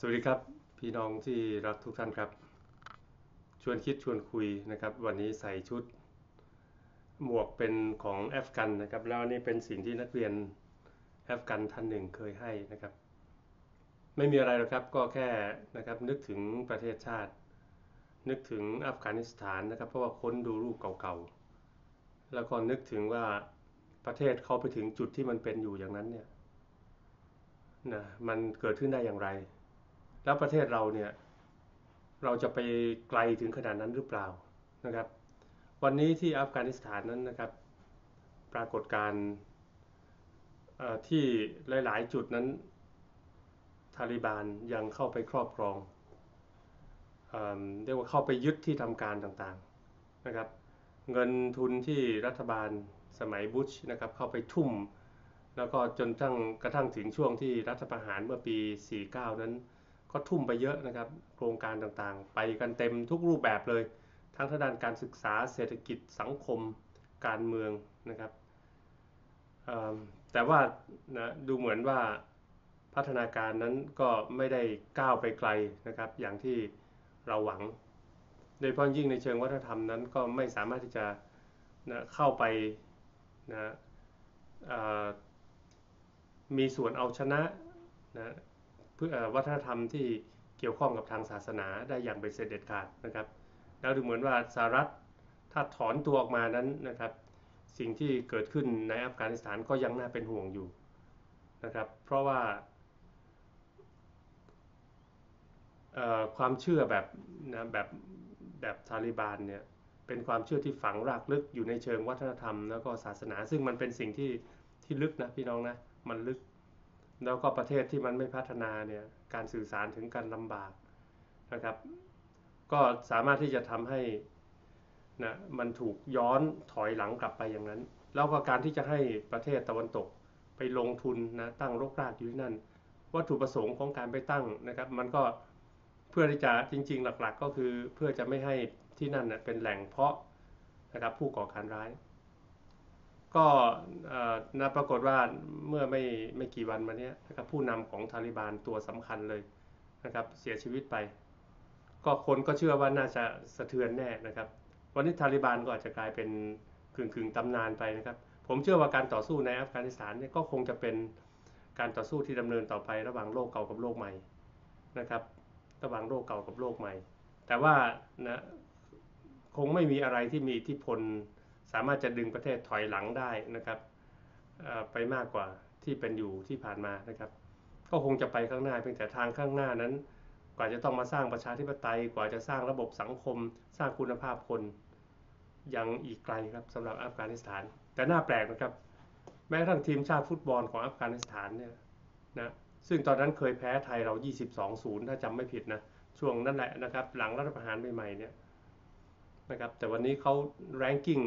สวัสดีครับ พี่น้องที่รักทุกท่านครับ ชวนคิดชวนคุยนะครับ วันนี้ใส่ชุด หมวกเป็นของแอฟกันนะครับ แล้วนนี่เป็นสิ่งที่นักเรียนแอฟกันท่านหนึ่งเคยให้นะครับ ไม่มีอะไรหรอกครับก็แค่นะครับนึกถึงประเทศชาติ นึกถึงอัฟกานิสถานนะครับ เพราะว่าค้นดูรูปเก่าๆแล้วก็นึกถึงว่าประเทศเขาไปถึงจุดที่มันเป็นอยู่อย่างนั้นเนี่ยนะมันเกิดขึ้นได้อย่างไร แล้วประเทศเราเนี่ยเราจะไปไกลถึงขนาดนั้นหรือเปล่านะครับ วันนี้ที่อัฟกานิสถานนั้นนะครับ ปรากฏการ์ที่หลาย ๆ จุดนั้นทาลิบานยังเข้าไปครอบครองเอเรียกว่าเข้าไปยึดที่ทำการต่างๆนะครับ เงินทุนที่รัฐบาลสมัยบุชนะครับเข้าไปทุ่ม แล้วก็จนตั้งกระทั่งถึงช่วงที่รัฐประหารเมื่อปี 49 นั้น ก็ทุ่มไปเยอะนะครับ โครงการต่างๆ ไปกันเต็มทุกรูปแบบเลย ทั้งทางด้านการศึกษาเศรษฐกิจสังคมการเมืองนะครับแต่ว่านะดูเหมือนว่าพัฒนาการนั้นก็ไม่ได้ก้าวไปไกลนะครับ อย่างที่เราหวัง โดยเฉพาะยิ่งในเชิงวัฒนธรรมนั้นก็ไม่สามารถที่จะนะเข้าไปนะมีส่วนเอาชนะนะ วัฒนธรรมที่เกี่ยวข้องกับทางศาสนาได้อย่างเป็นเสด็จขาดนะครับแล้วดูเหมือนว่าสหรัฐถ้าถอนตัวออกมานั้นนะครับ สิ่งที่เกิดขึ้นในอัฟกานิสถานก็ยังน่าเป็นห่วงอยู่นะครับ เพราะว่าความเชื่อแบบนะแบบแบบทาลิบานเนี่ยเป็นความเชื่อที่ฝังรากลึกอยู่ในเชิงวัฒนธรรมแล้วก็ศาสนา ซึ่งมันเป็นสิ่งที่ที่ลึกนะพี่น้องนะมันลึก แล้วก็ประเทศที่มันไม่พัฒนาเนี่ยการสื่อสารถึงกันลำบากนะครับ ก็สามารถที่จะทำให้นะมันถูกย้อนถอยหลังกลับไปอย่างนั้น แล้วก็การที่จะให้ประเทศตะวันตกไปลงทุนนะตั้งรกรากอยู่ที่นั่น วัตถุประสงค์ของการไปตั้งนะครับ มันก็เพื่อที่จะจริง ๆ หลักๆ ก็คือเพื่อจะไม่ให้ที่นั่นเป็นแหล่งเพาะนะครับผู้ก่อการร้าย ก็นะปรากฏว่าเมื่อไม่ไม่กี่วันมานี้นะครับผู้นำของทาลิบานตัวสำคัญเลยนะครับเสียชีวิตไป ก็คนก็เชื่อว่าน่าจะสะเทือนแน่นะครับ วันนี้ทาลิบานก็อาจจะกลายเป็นกึ่งกึ่งตำนานไปนะครับ ผมเชื่อว่าการต่อสู้ในอัฟกานิสถานเนี่ยก็คงจะเป็นการต่อสู้ที่ดำเนินต่อไประหว่างโลกเก่ากับโลกใหม่นะครับ ระหว่างโลกเก่ากับโลกใหม่ แต่ว่านะคงไม่มีอะไรที่มีอิทธิพลามารถจะดึงประเทศถอยหลังได้นะครับไปมากกว่าที่เป็นอยู่ที่ผ่านมานะครับ ก็คงจะไปข้างหน้าเพียงแต่ทางข้างหน้านั้น กว่าจะต้องมาสร้างประชาธิปไตย กว่าจะสร้างระบบสังคม สร้างคุณภาพคนยังอีกไกลครับสำหรับอัฟกานิสถาน แต่น่าแปลกนะครับ แม้กระทั่งทีมชาติฟุตบอลของอัฟกานิสถานเนี่ยนะซึ่งตอนนั้นเคยแพ้ไทยเรา 22-0 ถ้าจำไม่ผิดนะช่วงนั้นแหละนะครับ หลังรัฐประหารใหม่ๆเนี่ยนะครับแต่วันนี้เขาแรงกิ้ง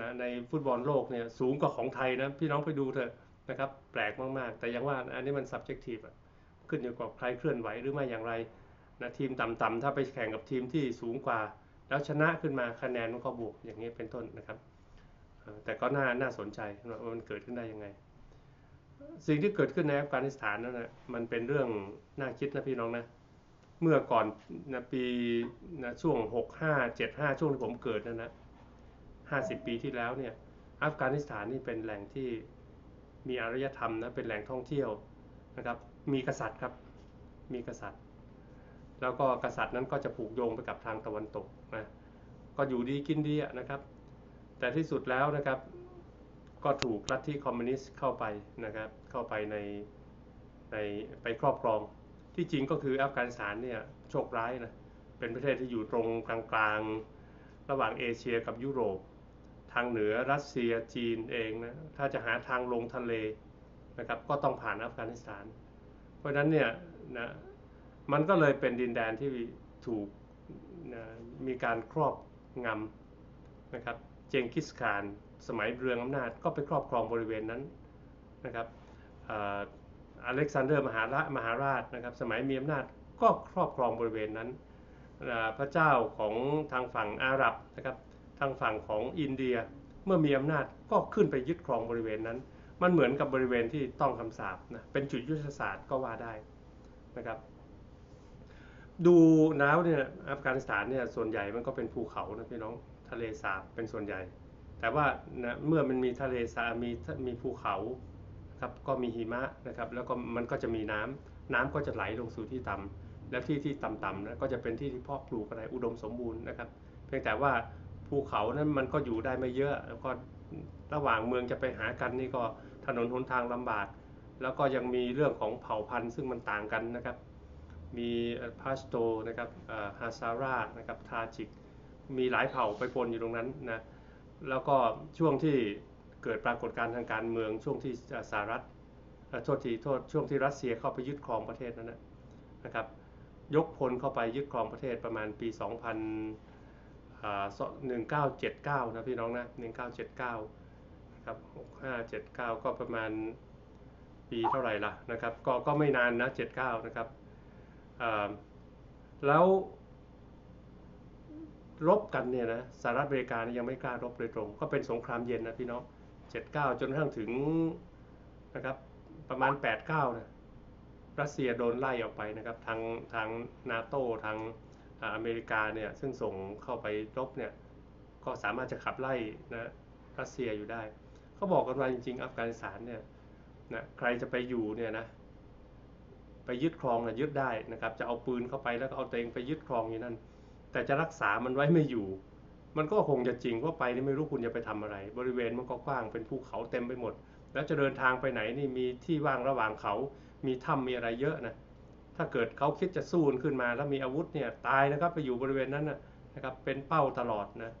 นะในฟุตบอลโลกเนี่ยสูงกว่าของไทยนะพี่น้องไปดูเถอะนะครับแปลกมากๆ แต่ยังว่าอันนี้มัน subjective อะขึ้นอยู่กับใครเคลื่อนไหวหรือไม่อย่างไรนะทีมต่ำๆถ้าไปแข่งกับทีมที่สูงกว่า แล้วชนะขึ้นมาคะแนนมันก็บวกอย่างนี้เป็นต้นนะครับ แต่ก็น่าน่าสนใจว่ามันเกิดขึ้นได้ยังไง สิ่งที่เกิดขึ้นในอัฟกานิสถานนั่นนะมันเป็นเรื่องน่าคิดนะพี่น้องนะเมื่อก่อนนะปีนะช่วงหกห้าเจ็ดห้าช่วงที่ผมเกิดนั่นนะ ห้าสิบปีที่แล้วเนี่ยอัฟกานิสถานนี่เป็นแหล่งที่มีอารยธรรมนะเป็นแหล่งท่องเที่ยวนะครับ มีกษัตริย์ครับ มีกษัตริย์ แล้วก็กษัตริย์นั้นก็จะผูกโยงไปกับทางตะวันตกนะก็อยู่ดีกินดีนะครับ แต่ที่สุดแล้วนะครับ ก็ถูกลัทธิคอมมิวนิสต์เข้าไปนะครับ เข้าไปในในไปครอบครอง ที่จริงก็คืออัฟกานิสถานเนี่ยโชคร้ายนะเป็นประเทศที่อยู่ตรงกลางๆ ระหว่างเอเชียกับยุโรป ทางเหนือรัสเซียจีนเองนะถ้าจะหาทางลงทะเลนะครับก็ต้องผ่านอัฟกานิสถาน เพราะฉะนั้นเนี่ยนะมันก็เลยเป็นดินแดนที่ถูกนะมีการครอบงำนะครับเจงกิสข่านสมัยเรืองอำนาจก็ไปครอบครองบริเวณนั้นนะครับอเล็กซานเดอร์มหาราชมหาราชนะครับสมัยมีอำนาจก็ครอบครองบริเวณนั้น พระเจ้าของทางฝั่งอาหรับนะครับ ทางฝั่งของอินเดียเมื่อมีอำนาจก็ขึ้นไปยึดครองบริเวณนั้น มันเหมือนกับบริเวณที่ต้องคำสาปนะเป็นจุดยุทธศาสตร์ก็ว่าได้นะครับ ดูแล้วเนี่ยอัฟกานิสถานเนี่ยส่วนใหญ่มันก็เป็นภูเขานะพี่น้องทะเลสาบเป็นส่วนใหญ่ แต่ว่านะเมื่อมันมีทะเลสาบมีมีภูเขาครับก็มีหิมะนะครับ แล้วก็มันก็จะมีน้ำน้ำก็จะไหลลงสู่ที่ต่ำแล้วที่ที่ต่ำๆนะก็จะเป็นที่ที่เพาะปลูกอะไรอุดมสมบูรณ์นะครับ เพียงแต่ว่า ภูเขานั้นมันก็อยู่ได้ไม่เยอะ แล้วก็ระหว่างเมืองจะไปหากันนี่ก็ถนนหนทางลำบาก แล้วก็ยังมีเรื่องของเผ่าพันธุ์ซึ่งมันต่างกันนะครับ มีพาสโตนะครับฮาซาร่านะครับทาจิก มีหลายเผ่าไปปนอยู่ตรงนั้นนะ แล้วก็ช่วงที่เกิดปรากฏการณ์ทางการเมืองช่วงที่สหรัฐโทษทีโทษช่วงที่รัสเซียเข้าไปยึดครองประเทศนั้นนะครับ ยกพลเข้าไปยึดครองประเทศประมาณปี 2000 1979นะพี่น้องนะ1979นะครับ6579ก็ประมาณปีเท่าไหร่ล่ะนะครับ ก็ก็ไม่นานนะ79นะครับแล้วรบกันเนี่ยนะสหรัฐอเมริกายังไม่กล้ารบโดยตรง ก็เป็นสงครามเย็นนะพี่น้อง79จนกระทั่งถึงนะครับประมาณ89นะรัสเซียโดนไล่ออกไปนะครับทางทางนาโตทาง อเมริกาเนี่ยซึ่งส่งเข้าไปรบเนี่ยก็สามารถจะขับไล่นะรัสเซียอยู่ได้ เขาบอกกันว่าจริงๆ อัฟกานิสถานเนี่ยนะใครจะไปอยู่เนี่ยนะไปยึดครองนะยึดได้นะครับจะเอาปืนเข้าไปแล้วก็เอาตัวเองไปยึดครองอยู่นั่นแต่จะรักษามันไว้ไม่อยู่ มันก็คงจะจริงว่าไปนี่ไม่รู้คุณจะไปทำอะไร บริเวณมันก็กว้างเป็นภูเขาเต็มไปหมด แล้วจะเดินทางไปไหนนี่มีที่ว่างระหว่างเขา มีถ้ำมีอะไรเยอะนะ ถ้าเกิดเขาคิดจะสู้ขึ้นมา แล้วมีอาวุธเนี่ยตายนะครับไปอยู่บริเวณนั้นนะครับเป็นเป้าตลอดนะ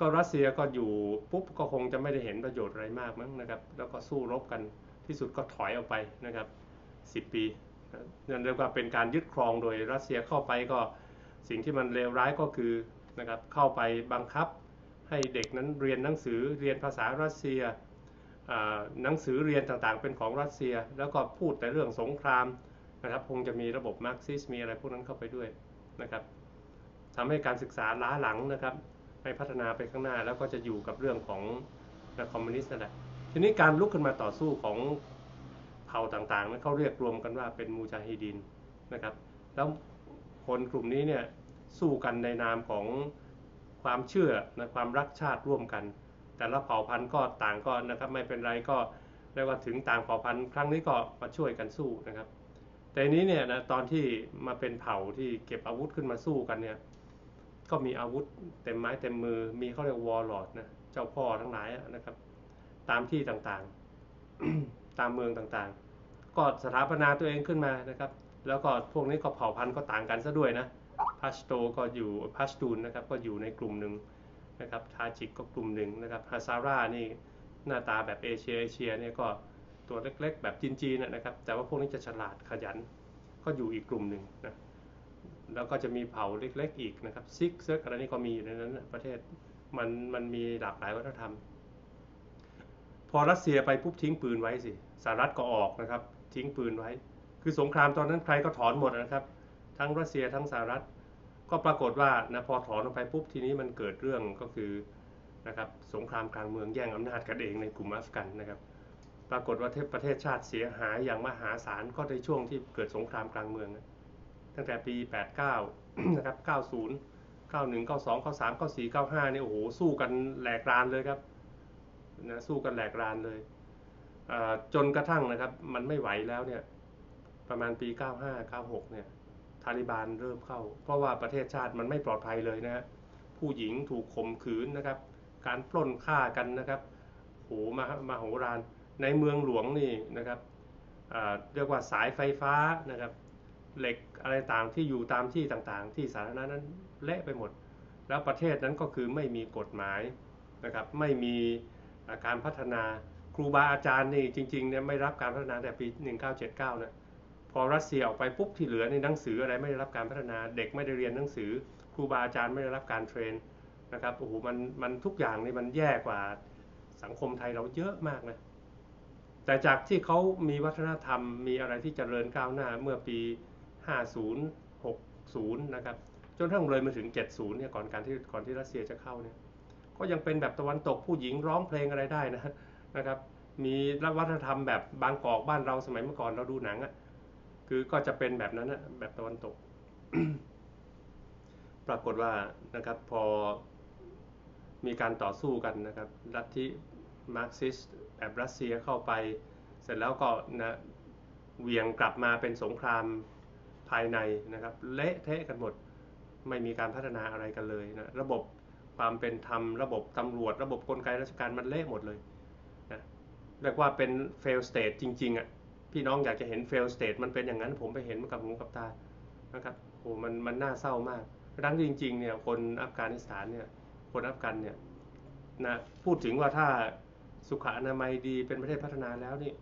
ก็รัสเซียก็อยู่ปุ๊บก็คงจะไม่ได้เห็นประโยชน์อะไรมากมั้งนะครับ แล้วก็สู้รบกันที่สุดก็ถอยออกไปนะครับ 10 ปีนั่นเรียกว่าเป็นการยึดครองโดยรัสเซียเข้าไปก็สิ่งที่มันเลวร้ายก็คือนะครับเข้าไปบังคับให้เด็กนั้นเรียนหนังสือเรียนภาษารัสเซียหนังสือเรียนต่างๆ เป็นของรัสเซีย แล้วก็พูดแต่เรื่องสงคราม นะครับคงจะมีระบบมาร์กซิสมีอะไรพวกนั้นเข้าไปด้วยนะครับทำให้การศึกษาล้าหลังนะครับไม่พัฒนาไปข้างหน้าแล้วก็จะอยู่กับเรื่องของคอมมิวนิสต์นั่นแหละทีนี้การลุกขึ้นมาต่อสู้ของเผ่าต่างๆนั้นเขาเรียกรวมกันว่าเป็นมูจาฮิดินนะครับแล้วคนกลุ่มนี้เนี่ยสู้กันในนามของความเชื่อนะความรักชาติร่วมกัน แต่ละเผ่าพันธุ์ก็ต่างก็นะครับไม่เป็นไรก็เรียกว่าถึงต่างเผ่าพันธุ์ครั้งนี้ก็มาช่วยกันสู้นะครับ แต่นี้เนี่ยนะตอนที่มาเป็นเผ่าที่เก็บอาวุธขึ้นมาสู้กันเนี่ย ก็มีอาวุธเต็มไม้เต็มมือ มีเขาเรียกวอลลอดนะเจ้าพ่อทั้งหลายนะครับ ตามที่ต่างๆ ตามเมืองต่างๆ ก็สถาปนาตัวเองขึ้นมานะครับ แล้วก็พวกนี้ก็เผ่าพันธุ์ก็ต่างกันซะด้วยนะพัชโตก็อยู่พัชตูนนะครับก็อยู่ในกลุ่มหนึ่งนะครับทาจิกก็กลุ่มหนึ่งนะครับฮาซาร่านี่หน้าตาแบบเอเชียเอเชียเนี่ยก็ ตัวเล็กๆ แบบจีนๆนะครับ แต่ว่าพวกนี้จะฉลาดขยันก็อยู่อีกกลุ่มหนึ่งนะแล้วก็จะมีเผ่าเล็กๆอีกนะครับซิกเซิร์กอะไรนี่ก็มีอยู่ในนั้นนะประเทศมันมันมีหลากหลายวัฒนธรรม พอรัสเซียไปปุ๊บทิ้งปืนไว้สิสหรัฐก็ออกนะครับ ทิ้งปืนไว้ คือสงครามตอนนั้นใครก็ถอนหมดนะครับ ทั้งรัสเซียทั้งสหรัฐ ก็ปรากฏว่านะพอถอนออกไปปุ๊บทีนี้มันเกิดเรื่องก็คือนะครับสงครามกลางเมืองแย่งอำนาจกันเองในกลุ่มอัฟกันนะครับ ปรากฏว่าประเทศชาติเสียหายอย่างมหาศาลก็ในช่วงที่เกิดสงครามกลางเมือง ตั้งแต่ปี 89 นะครับ 90 91 92 93 94 95เนี่ยโอ้โหสู้กันแหลกรานเลยครับนะสู้กันแหลกรานเลย จนกระทั่งนะครับมันไม่ไหวแล้วเนี่ยประมาณปี 95 96 เนี่ยทาลิบานเริ่มเข้า เพราะว่าประเทศชาติมันไม่ปลอดภัยเลยนะผู้หญิงถูกข่มขืนนะครับ การปล้นฆ่ากันนะครับโหมามาโหราน ในเมืองหลวงนี่นะครับเรียกว่าสายไฟฟ้านะครับเหล็กอะไรต่างที่อยู่ตามที่ต่างๆ ที่สาธารณะนั้นเละไปหมด แล้วประเทศนั้นก็คือไม่มีกฎหมายนะครับไม่มีการพัฒนาครูบาอาจารย์นี่จริงๆเนี่ยไม่รับการพัฒนาแต่ปี 1979นะพอรัสเซียออกไปปุ๊บที่เหลือในหนังสืออะไรไม่ได้รับการพัฒนาเด็กไม่ได้เรียนหนังสือ ครูบาอาจารย์ไม่ได้รับการเทรนนะครับโอ้โหมันมันทุกอย่างนี่มันแย่กว่าสังคมไทยเราเยอะมากนะ แต่จากที่เขามีวัฒนธรรมมีอะไรที่จเจริญก้าวหน้าเมื่อปี 50 60 นะครับ จนทั้งเลยมาถึง 70 เนี่ยก่อนการที่ก่อนที่รัสเซียจะเข้าเนี่ยก็ยังเป็นแบบตะวันตกผู้หญิงร้องเพลงอะไรได้นะนะครับ มีวัฒนธรรมแบบบางกอกบ้านเราสมัยเมื่อก่อนเราดูหนังอะ่ะคือก็จะเป็นแบบนั้นอะแบบตะวันตก ปรากฏว่านะครับพอมีการต่อสู้กันนะครับลัทธิมาร์กซิส แบบรัสเซียเข้าไป เสร็จแล้วก็นะเวียงกลับมาเป็นสงครามภายในนะครับเละเทะกันหมดไม่มีการพัฒนาอะไรกันเลยนะระบบความเป็นธรรมระบบตำรวจ ระบบกลไกราชการมันเละหมดเลยนะเรียกว่าเป็น fail state จริงๆอะ่ะพี่น้องอยากจะเห็น fail state มันเป็นอย่างนั้นผมไปเห็นกับหูกับตานะครับโอ้มันมันน่าเศร้ามากดังจริงๆเนี่ยคนอัฟกานิสถานเนี่ยคนอัฟกันเนี่ยนะพูดถึงว่าถ้า สุขอนามัยดีเป็นประเทศพัฒนาแล้วนี่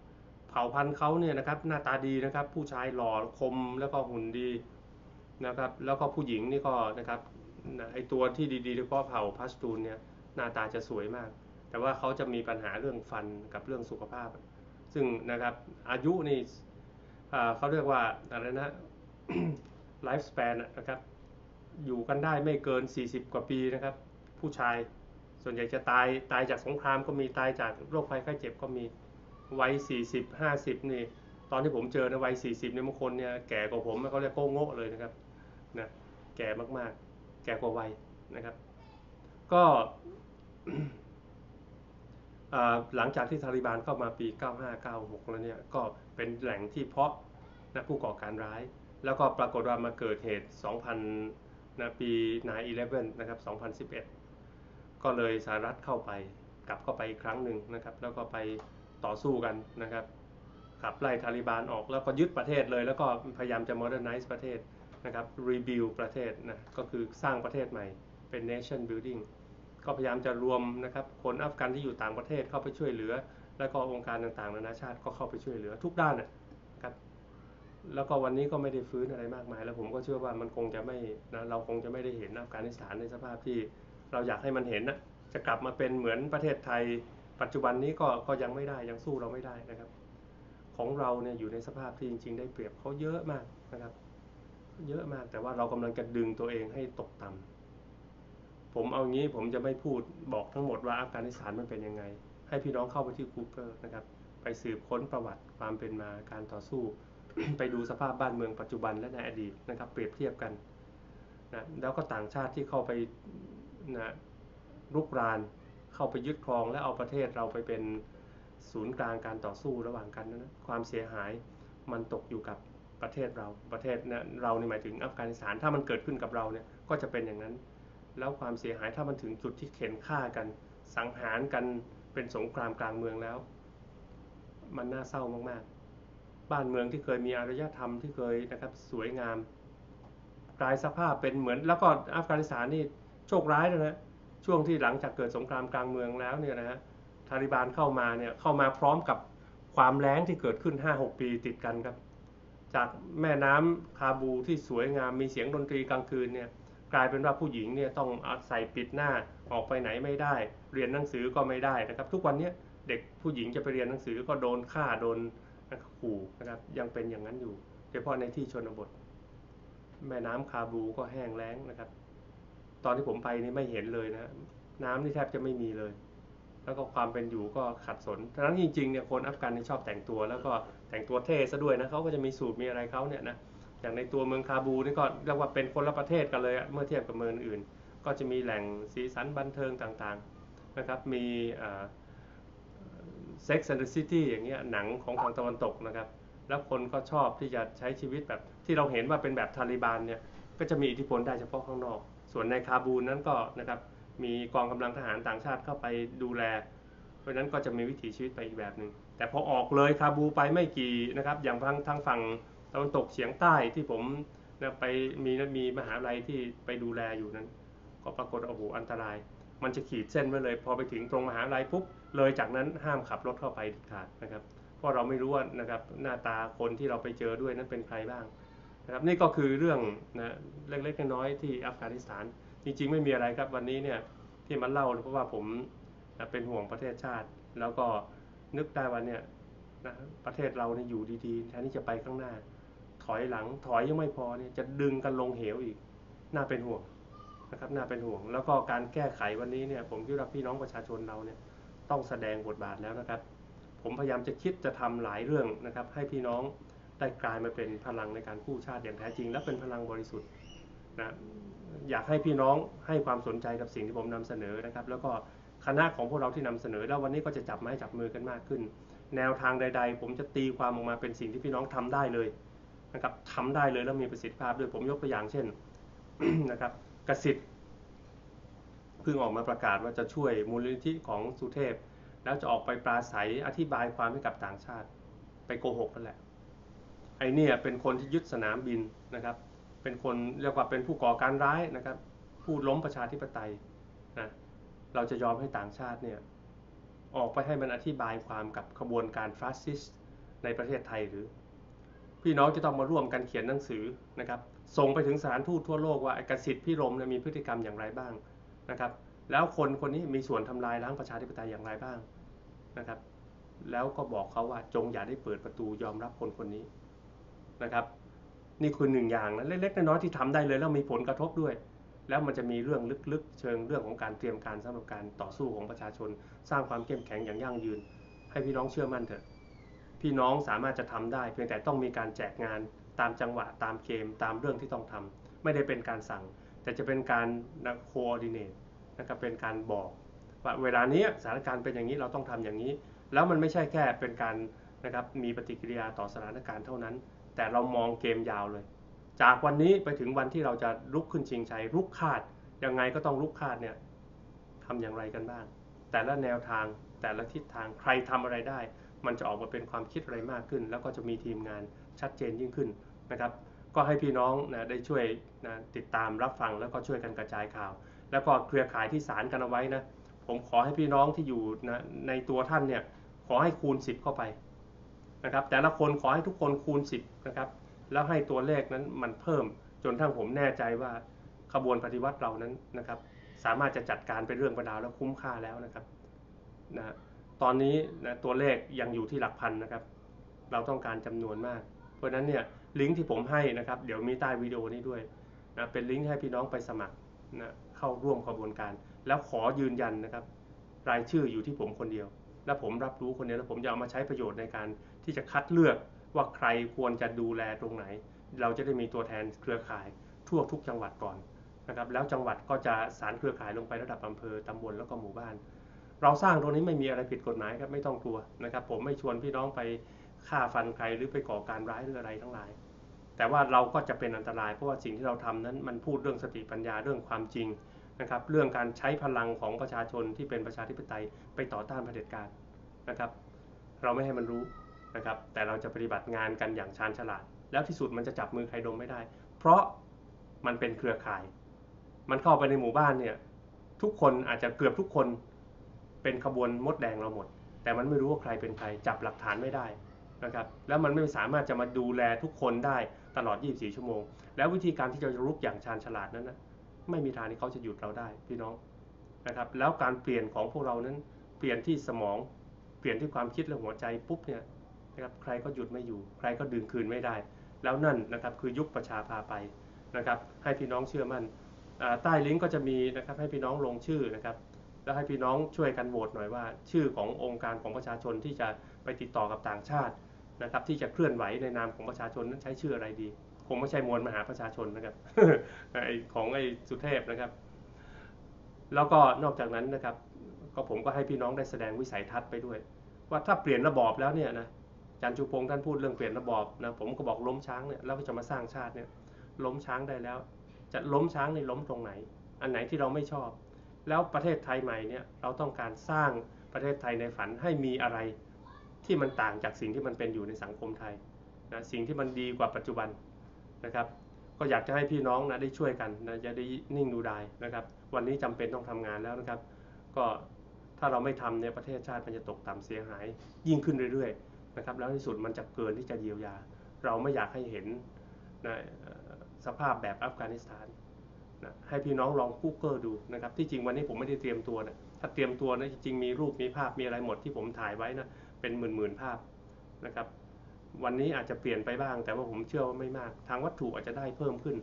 เผ่าพันธุ์เขาเนี่ยนะครับหน้าตาดีนะครับ ผู้ชายหล่อคมแล้วก็หุ่นดีนะครับ แล้วก็ผู้หญิงนี่ก็นะครับไอตัวที่ดีๆโดยเฉพาะเผ่าพัชตูนเนี่ยหน้าตาจะสวยมาก แต่ว่าเขาจะมีปัญหาเรื่องฟันกับเรื่องสุขภาพ ซึ่งนะครับอายุนี่เขาเรียกว่าอะไรนะไลฟ์สเปนนะครับอยู่กันได้ไม่เกิน 40 กว่าปีนะครับ ผู้ชาย ส่วนใหญ่จะตายตายจากสงครามก็มีตายจากโรคภัยไข้เจ็บก็มีวัย40 50 นี่ ตอนที่ผมเจอในวัย 40เนี่ยบางคนเนี่ยแก่กว่าผมเขาเรียกโก้โง่เลยนะครับนะแก่มากๆ แก่กว่าวัยนะครับ ก็หลังจากที่ทาลิบานเข้ามาปี 9596 แล้วเนี่ยก็เป็นแหล่งที่เพาะนะผู้ก่อการร้าย แล้วก็ปรากฏว่ามาเกิดเหตุ 2000นะปี9-11 นะครับ 2011 ก็เลยสหรัฐเข้าไปกลับเข้าไปอีกครั้งหนึ่งนะครับ แล้วก็ไปต่อสู้กันนะครับขับไล่ทาลิบานออกแล้วก็ยึดประเทศเลย แล้วก็พยายามจะ modernize ประเทศนะครับ rebuild ประเทศนะก็คือสร้างประเทศใหม่เป็น nation building ก็พยายามจะรวมนะครับคนอัฟกันที่อยู่ต่างประเทศเข้าไปช่วยเหลือ แล้วก็องค์การต่างๆนานาชาติก็เข้าไปช่วยเหลือทุกด้านนะครับแล้วก็วันนี้ก็ไม่ได้ฟื้นอะไรมากมาย แล้วผมก็เชื่อว่ามันคงจะไม่นะเราคงจะไม่ได้เห็นอัฟกานิสถานในสภาพที่ เราอยากให้มันเห็นนะจะกลับมาเป็นเหมือนประเทศไทย ปัจจุบันนี้ก็ก็ยังไม่ได้ยังสู้เราไม่ได้นะครับ ของเราเนี่ยอยู่ในสภาพที่จริง ๆ ได้เปรียบเขาเยอะมากนะครับ เยอะมากแต่ว่าเรากำลังจะดึงตัวเองให้ตกต่ำผมเอางี้ผมจะไม่พูดบอกทั้งหมดว่าอัฟกานิสถานมันเป็นยังไง ให้พี่น้องเข้าไปที่ Google นะครับ ไปสืบค้นประวัติความเป็นมาการต่อสู้ ไปดูสภาพบ้านเมืองปัจจุบันและในอดีตนะครับ เปรียบเทียบกันนะแล้วก็ต่างชาติที่เข้าไป นะรุกรานเข้าไปยึดครองและเอาประเทศเราไปเป็นศูนย์กลางการต่อสู้ระหว่างกันนะความเสียหายมันตกอยู่กับประเทศเราประเทศนะเราในหมายถึงอัฟกานิสถานถ้ามันเกิดขึ้นกับเราเนี่ยก็จะเป็นอย่างนั้น แล้วความเสียหายถ้ามันถึงจุดที่เข็นฆ่ากัน สังหารกันเป็นสงครามกลางเมืองแล้ว มันน่าเศร้ามากๆ บ้านเมืองที่เคยมีอารยธรรมที่เคยนะครับสวยงามกลายสภาพเป็นเหมือนแล้วก็อัฟกานิสถานนี่ ชคร้ายนะฮะช่วงที่หลังจากเกิดสงครามกลางเมืองแล้วเนี่ยนะฮะทาลิบานเข้ามาเนี่ยเข้ามาพร้อมกับความแล้งที่เกิดขึ้น 5-6 ปีติดกันครับ จากแม่น้ำคาบูที่สวยงามมีเสียงดนตรีกลางคืนเนี่ยกลายเป็นว่าผู้หญิงเนี่ยต้องใส่ปิดหน้าออกไปไหนไม่ได้ เรียนหนังสือก็ไม่ได้นะครับ ทุกวันนี้เด็กผู้หญิงจะไปเรียนหนังสือก็โดนฆ่าโดนขู่นะครับยังเป็นอย่างนั้นอยู่โดยเฉพาะในที่ชนบท แม่น้ำคาบูก็แห้งแล้งนะครับ ตอนที่ผมไปนี่ไม่เห็นเลยนะน้ำนี่แทบจะไม่มีเลย แล้วก็ความเป็นอยู่ก็ขัดสนดังนั้นจริงๆเนี่ยคนอัฟกันนี่ชอบแต่งตัว แล้วก็แต่งตัวเท่ซะด้วยนะเขาก็จะมีสูตรมีอะไรเขาเนี่ยนะอย่างในตัวเมืองคาบูนี่ก็เรียกว่าเป็นคนละประเทศกันเลยเมื่อเทียบกับเมืองอื่น ก็จะมีแหล่งสีสันบันเทิงต่างๆนะครับ มีเซ็กซ์แอนด์ซิตี้อย่างเงี้ยหนังของทางตะวันตกนะครับ แล้วคนก็ชอบที่จะใช้ชีวิตแบบที่เราเห็นว่าเป็นแบบทาลิบานเนี่ยก็จะมีอิทธิพลได้เฉพาะข้างนอก ส่วนในคาบูลนั้นก็นะครับมีกองกำลังทหารต่างชาติเข้าไปดูแล เพราะนั้นก็จะมีวิถีชีวิตไปอีกแบบหนึ่งแต่พอออกเลยคาบูไปไม่กี่นะครับ อย่างทางทางฝั่งตะวันตกเฉียงใต้ที่ผมนะไปมีมีมหาลัยที่ไปดูแลอยู่นั้น ก็ปรากฏโอ้โหอันตราย มันจะขีดเส้นไว้เลย พอไปถึงตรงมหาลัยปุ๊บเลยจากนั้นห้ามขับรถเข้าไปขาดนะครับ เพราะเราไม่รู้ว่านะครับหน้าตาคนที่เราไปเจอด้วยนั้นเป็นใครบ้าง นะครับนี่ก็คือเรื่องนะเล็กๆน้อยๆที่อัฟกานิสถาน จริง ๆ ไม่มีอะไรครับวันนี้เนี่ยที่มันเล่าเพราะว่าผมนะเป็นห่วงประเทศชาติ แล้วก็นึกได้ว่าเนี่ยนะประเทศเราเนี่ยอยู่ดีๆแทนที่จะไปข้างหน้า ถอยหลังถอยยังไม่พอเนี่ยจะดึงกันลงเหวอีกน่าเป็นห่วงนะครับน่าเป็นห่วง แล้วก็การแก้ไขวันนี้เนี่ยผมคิดว่าพี่น้องประชาชนเราเนี่ยต้องแสดงบทบาทแล้วนะครับ ผมพยายามจะคิดจะทำหลายเรื่องนะครับ ให้พี่น้อง ได้กลายมาเป็นพลังในการกู้ชาติอย่างแท้จริง และเป็นพลังบริสุทธิ์นะอยากให้พี่น้องให้ความสนใจกับสิ่งที่ผมนำเสนอนะครับ แล้วก็คณะของพวกเราที่นำเสนอ แล้ววันนี้ก็จะจับไม้จับมือกันมากขึ้น แนวทางใด ๆ ผมจะตีความออกมาเป็นสิ่งที่พี่น้องทำได้เลยนะครับทำได้เลยแล้วมีประสิทธิภาพด้วยผมยกตัวอย่างเช่นนะครับกสิทธิ์เพิ่งออกมาประกาศว่าจะช่วยมูลนิธิของสุเทพ แล้วจะออกไปปราศัยอธิบายความให้กับต่างชาติ ไปโกหกนั่นแหละ อเนี่ยเป็นคนที่ยึดสนามบินนะครับ เป็นคนเรียกว่าเป็นผู้ก่อการร้ายนะครับ ผู้ล้มประชาธิปไตยนะเราจะยอมให้ต่างชาติเนี่ยออกไปให้มันอธิบายความกับขบวนการฟาสซิสต์ในประเทศไทยหรือ พี่น้องจะต้องมาร่วมกันเขียนหนังสือนะครับ ส่งไปถึงสถานทูตทั่วโลกว่าไอกสิทธิ์พี่รมเนี่ยมีพฤติกรรมอย่างไรบ้างนะครับ แล้วคนคนนี้มีส่วนทำลายล้างประชาธิปไตยอย่างไรบ้างนะครับ แล้วก็บอกเขาว่าจงอย่าได้เปิดประตูยอมรับคนคนนี้ นะครับ นี่คือหนึ่งอย่างนะเล็กๆน้อยๆที่ทำได้เลยแล้วมีผลกระทบด้วย แล้วมันจะมีเรื่องลึกๆ เชิงเรื่องของการเตรียมการสำหรับการต่อสู้ของประชาชน สร้างความเข้มแข็งอย่างยั่งยืน ให้พี่น้องเชื่อมั่นเถอะพี่น้องสามารถจะทำได้ เพียงแต่ต้องมีการแจกงานตามจังหวะตามเกมตามเรื่องที่ต้องทำไม่ได้เป็นการสั่ง แต่จะเป็นการนะโคออดิเนตนะครับเป็นการบอกว่าเวลานี้สถานการณ์เป็นอย่างนี้เราต้องทำอย่างนี้ แล้วมันไม่ใช่แค่เป็นการนะครับมีปฏิกิริยาต่อสถานการณ์เท่านั้น แต่เรามองเกมยาวเลย จากวันนี้ไปถึงวันที่เราจะลุกขึ้นชิงชัยลุกคาดยังไงก็ต้องลุกคาดเนี่ยทำอย่างไรกันบ้าง แต่ละแนวทางแต่ละทิศทางใครทำอะไรได้ มันจะออกมาเป็นความคิดอะไรมากขึ้น แล้วก็จะมีทีมงานชัดเจนยิ่งขึ้นนะครับ ก็ให้พี่น้องนะได้ช่วยนะติดตามรับฟังแล้วก็ช่วยกันกระจายข่าว แล้วก็เครือข่ายที่สารกันเอาไว้นะผมขอให้พี่น้องที่อยู่นะในตัวท่านเนี่ยขอให้คูณ 10 เข้าไป นะครับ แต่ละคนขอให้ทุกคนคูณ 10 นะครับ แล้วให้ตัวเลขนั้นมันเพิ่ม จนทั้งผมแน่ใจว่าขบวนปฏิวัติเรานั้นนะครับ สามารถจะจัดการเป็นเรื่องประดาวแล้วคุ้มค่าแล้วนะครับนะตอนนี้นะตัวเลขยังอยู่ที่หลักพันนะครับ เราต้องการจำนวนมาก เพราะฉะนั้นเนี่ยลิงก์ที่ผมให้นะครับ เดี๋ยวมีใต้วิดีโอนี้ด้วยนะเป็นลิงก์ให้พี่น้องไปสมัครนะเข้าร่วมขบวนการ แล้วขอยืนยันนะครับ รายชื่ออยู่ที่ผมคนเดียว และผมรับรู้คนเดียวแล้วผมจะเอามาใช้ประโยชน์ในการ ที่จะคัดเลือกว่าใครควรจะดูแลตรงไหน เราจะได้มีตัวแทนเครือข่ายทั่วทุกจังหวัดก่อนนะครับแล้วจังหวัดก็จะสารเครือข่ายลงไประดับอำเภอตำบลแล้วก็หมู่บ้าน เราสร้างตรงนี้ไม่มีอะไรผิดกฎหมายครับไม่ต้องกลัวนะครับ ผมไม่ชวนพี่น้องไปฆ่าฟันใครหรือไปก่อการร้ายหรืออะไรทั้งหลาย แต่ว่าเราก็จะเป็นอันตรายเพราะว่าสิ่งที่เราทำนั้นมันพูดเรื่องสติปัญญาเรื่องความจริงนะครับ เรื่องการใช้พลังของประชาชนที่เป็นประชาธิปไตยไปต่อต้านเผด็จการนะครับ เราไม่ให้มันรู้ นะครับแต่เราจะปฏิบัติงานกันอย่างชาญฉลาด แล้วที่สุดมันจะจับมือใครดมไม่ได้ เพราะมันเป็นเครือข่าย มันเข้าไปในหมู่บ้านเนี่ยทุกคนอาจจะเกือบทุกคนเป็นขบวนมดแดงเราหมด แต่มันไม่รู้ว่าใครเป็นใครจับหลักฐานไม่ได้นะครับแล้วมันไม่สามารถจะมาดูแลทุกคนได้ตลอด 24 ชั่วโมง แล้ววิธีการที่จะรุกอย่างชาญฉลาดนั้นนะไม่มีทางที่เขาจะหยุดเราได้พี่น้องนะครับแล้วการเปลี่ยนของพวกเรานั้นเปลี่ยนที่สมองเปลี่ยนที่ความคิดและหัวใจปุ๊บเนี่ย นะครับใครก็หยุดไม่อยู่ ใครก็ดึงคืนไม่ได้ แล้วนั่นนะครับคือยุคประชาพาไปนะครับ ให้พี่น้องเชื่อมั่นใต้ลิงก์ก็จะมีนะครับให้พี่น้องลงชื่อนะครับ แล้วให้พี่น้องช่วยกันโหวตหน่อยว่า ชื่อขององค์การของประชาชนที่จะไปติดต่อกับต่างชาตินะครับที่จะเคลื่อนไหวในนามของประชาชนนั้นใช้ชื่ออะไรดี คงไม่ใช่มวลมหาประชาชนนะครับไอของไอสุเทพนะครับ แล้วก็นอกจากนั้นนะครับ ก็ผมก็ให้พี่น้องได้แสดงวิสัยทัศน์ไปด้วย ว่าถ้าเปลี่ยนระบอบแล้วเนี่ยนะ จารย์ชูพงศ์ท่านพูดเรื่องเปลี่ยนระบอบนะผมก็บอกล้มช้างเนี่ยแล้วก็จะมาสร้างชาติเนี่ยล้มช้างได้แล้ว จะล้มช้างในล้มตรงไหน อันไหนที่เราไม่ชอบ แล้วประเทศไทยใหม่เนี่ยเราต้องการสร้างประเทศไทยในฝันให้มีอะไรที่มันต่างจากสิ่งที่มันเป็นอยู่ในสังคมไทยนะสิ่งที่มันดีกว่าปัจจุบันนะครับ ก็อยากจะให้พี่น้องนะได้ช่วยกันนะจะได้นิ่งดูได้นะครับ วันนี้จำเป็นต้องทำงานแล้วนะครับ ก็ถ้าเราไม่ทำเนี่ยประเทศชาติมันจะตกต่ำเสียหายยิ่งขึ้นเรื่อยๆ นะครับแล้วที่สุดมันจะเกินที่จะเยียวยา เราไม่อยากให้เห็นนะสภาพแบบอัฟกานิสถานนะให้พี่น้องลองกูเกิลดูนะครับที่จริงวันนี้ผมไม่ได้เตรียมตัวนะถ้าเตรียมตัวนะจริงมีรูปมีภาพมีอะไรหมดที่ผมถ่ายไว้นะเป็นหมื่นๆภาพนะครับวันนี้อาจจะเปลี่ยนไปบ้าง แต่ว่าผมเชื่อว่าไม่มาก ทางวัตถุอาจจะได้เพิ่มขึ้น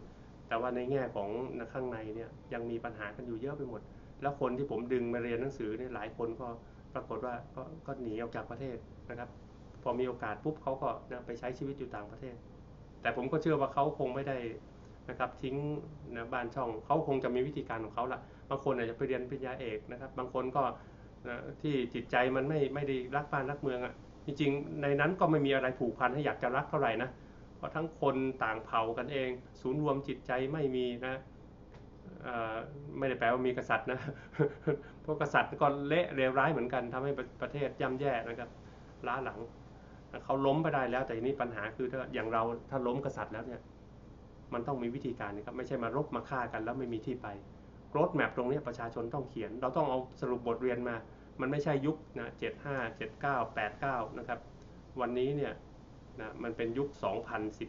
แต่ว่าในแง่ของข้างในเนี่ยยังมีปัญหากันอยู่เยอะไปหมด แล้วคนที่ผมดึงมาเรียนหนังสือเนี่ยหลายคนก็ปรากฏว่าก็ก็หนีออกจากประเทศนะครับ พอมีโอกาสปุ๊บเขาก็นะไปใช้ชีวิตอยู่ต่างประเทศ แต่ผมก็เชื่อว่าเขาคงไม่ได้นะครับทิ้งนะบ้านช่องเขาคงจะมีวิธีการของเขาละบางคนอาจจะไปเรียนปริญญาเอกนะครับ บางคนก็นะที่จิตใจมันไม่ไม่ได้รักบ้านรักเมืองอะ่ะจริงๆในนั้นก็ไม่มีอะไรผูกพันให้อยากจะรักเท่าไหร่นะเพราะทั้งคนต่างเผ่ากันเอง ศูนย์รวมจิตใจไม่มีนะไม่ได้แปลว่ามีกษัตริย์นะเพราะกษัตริย์ก็เละเลวร้ายเหมือนกันทำให้ประเทศย่ำแย่นะครับล้าหลัง เขาล้มไปได้แล้วแต่ทีนี้ปัญหาคือถ้าอย่างเราถ้าล้มกษัตริย์แล้วเนี่ยมันต้องมีวิธีการนะครับไม่ใช่มารบมาฆ่ากันแล้วไม่มีที่ไปรถแมพตรงนี้ประชาชนต้องเขียน เราต้องเอาสรุปบทเรียนมา มันไม่ใช่ยุคนะเจ็ดห้าเจ็ดเก้าแปดเก้านะครับวันนี้เนี่ยนะมันเป็นยุค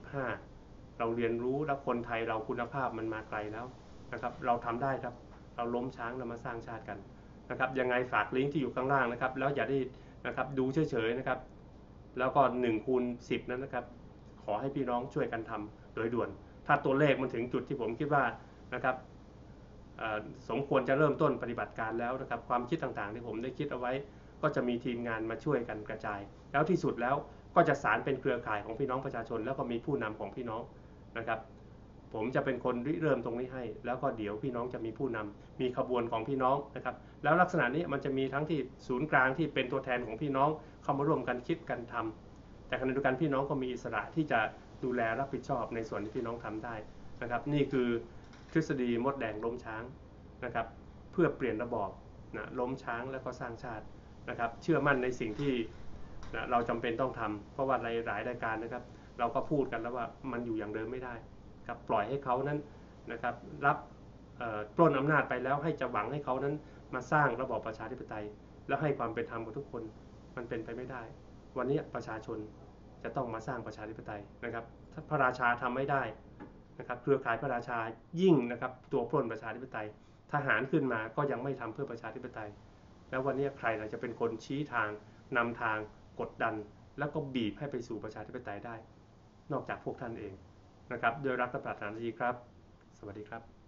2015 เราเรียนรู้แล้วคนไทยเราคุณภาพมันมาไกลแล้วนะครับเราทำได้ครับเราล้มช้างเรามาสร้างชาติกันนะครับยังไงฝากลิงก์ที่อยู่ข้างล่างนะครับแล้วอย่าได้นะครับดูเฉยๆนะครับ แล้วก็1คูณ10 นั้นนะครับ ขอให้พี่น้องช่วยกันทำโดยด่วน ถ้าตัวเลขมันถึงจุดที่ผมคิดว่านะครับสมควรจะเริ่มต้นปฏิบัติการแล้วนะครับ ความคิดต่างๆ ที่ผมได้คิดเอาไว้ ก็จะมีทีมงานมาช่วยกันกระจาย แล้วที่สุดแล้วก็จะสารเป็นเครือข่ายของพี่น้องประชาชน แล้วก็มีผู้นำของพี่น้องนะครับ ผมจะเป็นคนริเริ่มตรงนี้ให้ แล้วก็เดี๋ยวพี่น้องจะมีผู้นำมีขบวนของพี่น้องนะครับ แล้วลักษณะนี้มันจะมีทั้งที่ศูนย์กลางที่เป็นตัวแทนของพี่น้องเข้ามาร่วมกันคิดกันทำแต่ขณะเดียวกันพี่น้องก็มีอิสระที่จะดูแลรับผิดชอบในส่วนที่พี่น้องทำได้นะครับ นี่คือทฤษฎีมดแดงล้มช้างนะครับ เพื่อเปลี่ยนระบอบนะล้มช้างแล้วก็สร้างชาตินะครับ เชื่อมั่นในสิ่งที่นะเราจำเป็นต้องทำเพราะว่าหลายรายการนะครับ เราก็พูดกันแล้วว่ามันอยู่อย่างเดิมไม่ได้ ครับปล่อยให้เขานั้นนะครับรับปล้นอำนาจไปแล้วให้จะหวังให้เขานั้นมาสร้างระบอบประชาธิปไตย แล้วให้ความเป็นธรรมกับทุกคนมันเป็นไปไม่ได้ วันนี้ประชาชนจะต้องมาสร้างประชาธิปไตยนะครับถ้าพระราชาทำไม่ได้นะครับเครือข่ายพระราชายิ่งนะครับตัวปล้นประชาธิปไตย ทหารขึ้นมาก็ยังไม่ทำเพื่อประชาธิปไตย แล้ววันนี้ใครเราจะเป็นคนชี้ทางนำทางกดดัน แล้วก็บีบให้ไปสู่ประชาธิปไตยได้ นอกจากพวกท่านเอง นะครับโดยรักและปรารถนาดีครับ สวัสดีครับ